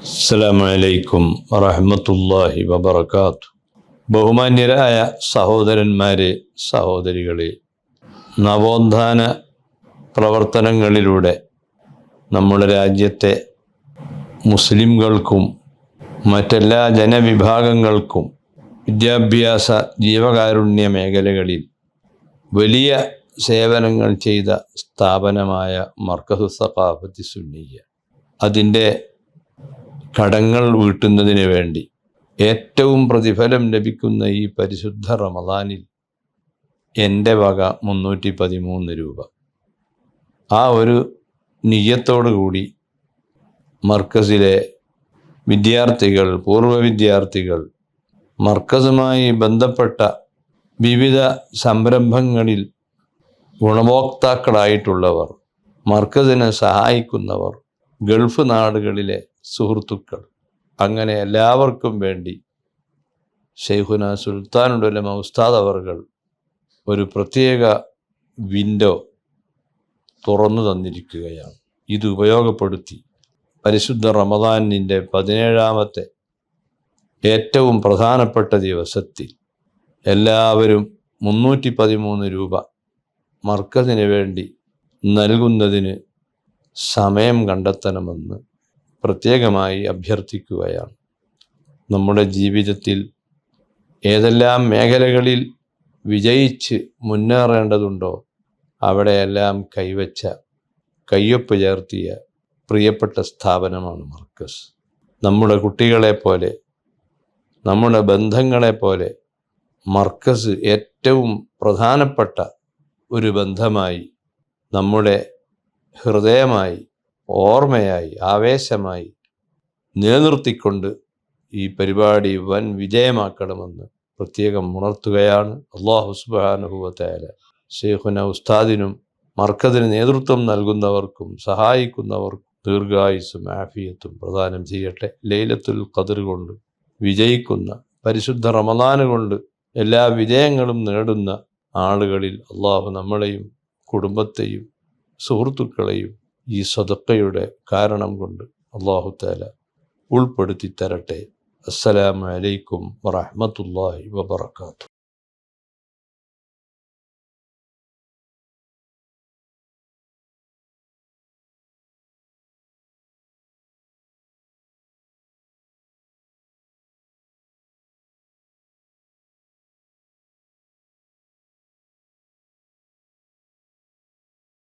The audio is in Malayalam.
അസ്സലാമു അലൈക്കും വറഹമത്തല്ലാഹി വബർക്കാത്തു ബഹുമാന്യരായ സഹോദരന്മാരെ സഹോദരികളെ നവോത്ഥാന പ്രവർത്തനങ്ങളിലൂടെ നമ്മുടെ രാജ്യത്തെ മുസ്ലിംകൾക്കും മറ്റെല്ലാ ജനവിഭാഗങ്ങൾക്കും വിദ്യാഭ്യാസ ജീവകാരുണ്യ മേഖലകളിൽ വലിയ സേവനങ്ങൾ ചെയ്ത സ്ഥാപനമായ മർക്കസു സഖാഫത്തി സുന്നിയ അതിന്റെ കടങ്ങൾ വീട്ടുന്നതിന് വേണ്ടി ഏറ്റവും പ്രതിഫലം ലഭിക്കുന്ന ഈ പരിശുദ്ധ റമദാനിൽ എന്റെ വക മുന്നൂറ്റി പതിമൂന്ന് രൂപ. ആ ഒരു നിയ്യത്തോടു കൂടി മർക്കസിലെ വിദ്യാർത്ഥികൾ പൂർവ വിദ്യാർത്ഥികൾ മർക്കസുമായി ബന്ധപ്പെട്ട വിവിധ സംരംഭങ്ങളിൽ ഗുണഭോക്താക്കളായിട്ടുള്ളവർ മർക്കസിനെ സഹായിക്കുന്നവർ ഗൾഫ് നാടുകളിലെ സുഹൃത്തുക്കൾ. അങ്ങനെ എല്ലാവർക്കും വേണ്ടി ഷെയ്ഖുന സുൽത്താനുടലമ ഉസ്താദ് അവർകൾ ഒരു പ്രത്യേക വിൻഡോ തുറന്നു തന്നിരിക്കുകയാണ്. ഇത് ഉപയോഗപ്പെടുത്തി. പരിശുദ്ധ റമദാനിന്റെ പതിനേഴാമത്തെ ഏറ്റവും പ്രധാനപ്പെട്ട ദിവസത്തിൽ എല്ലാവരും മുന്നൂറ്റി പതിമൂന്ന് രൂപ മർക്കതിന് വേണ്ടി നൽകുന്നതിന് സമയം കണ്ടെത്തണമെന്ന് പ്രത്യേകമായി അഭ്യർത്ഥിക്കുകയാണ്. നമ്മുടെ ജീവിതത്തിൽ ഏതെല്ലാം മേഖലകളിൽ വിജയിച്ച് മുന്നേറേണ്ടതുണ്ടോ അവിടെയെല്ലാം കൈവച്ച കയ്യൊപ്പ് ചേർത്തിയ പ്രിയപ്പെട്ട സ്ഥാപനമാണ് മർക്കസ്. നമ്മുടെ കുട്ടികളെ പോലെ നമ്മുടെ ബന്ധങ്ങളെ പോലെ മർക്കസ് ഏറ്റവും പ്രധാനപ്പെട്ട ഒരു ബന്ധമായി നമ്മുടെ ഹൃദയമായി ഓർമ്മയായി ആവേശമായി നിലനിർത്തിക്കൊണ്ട് ഈ പരിപാടി വൻ വിജയമാക്കണമെന്ന് പ്രത്യേകം ഉണർത്തുകയാണ് അള്ളാഹു സുബാനുഭവത്തായ ഷെയ്ഖുന ഉസ്താദിനും മർക്കതിന് നേതൃത്വം നൽകുന്നവർക്കും സഹായിക്കുന്നവർക്കും ദീർഘായുസും ആഫിയത്തും പ്രദാനം ചെയ്യട്ടെ. ലൈലത്തുൽ ഖദർ കൊണ്ട് വിജയിക്കുന്ന പരിശുദ്ധ റമദാന് കൊണ്ട് എല്ലാ വിജയങ്ങളും നേടുന്ന ആളുകളിൽ അള്ളാഹു നമ്മളെയും കുടുംബത്തെയും സുഹൃത്തുക്കളെയും ഈ സ്വതക്കയുടെ കാരണം കൊണ്ട് അള്ളാഹു താല ഉൾപ്പെടുത്തി തരട്ടെ. അസ്സലാമലൈക്കും വറഹമത്തല്ലാഹി വബറകാതുഹു.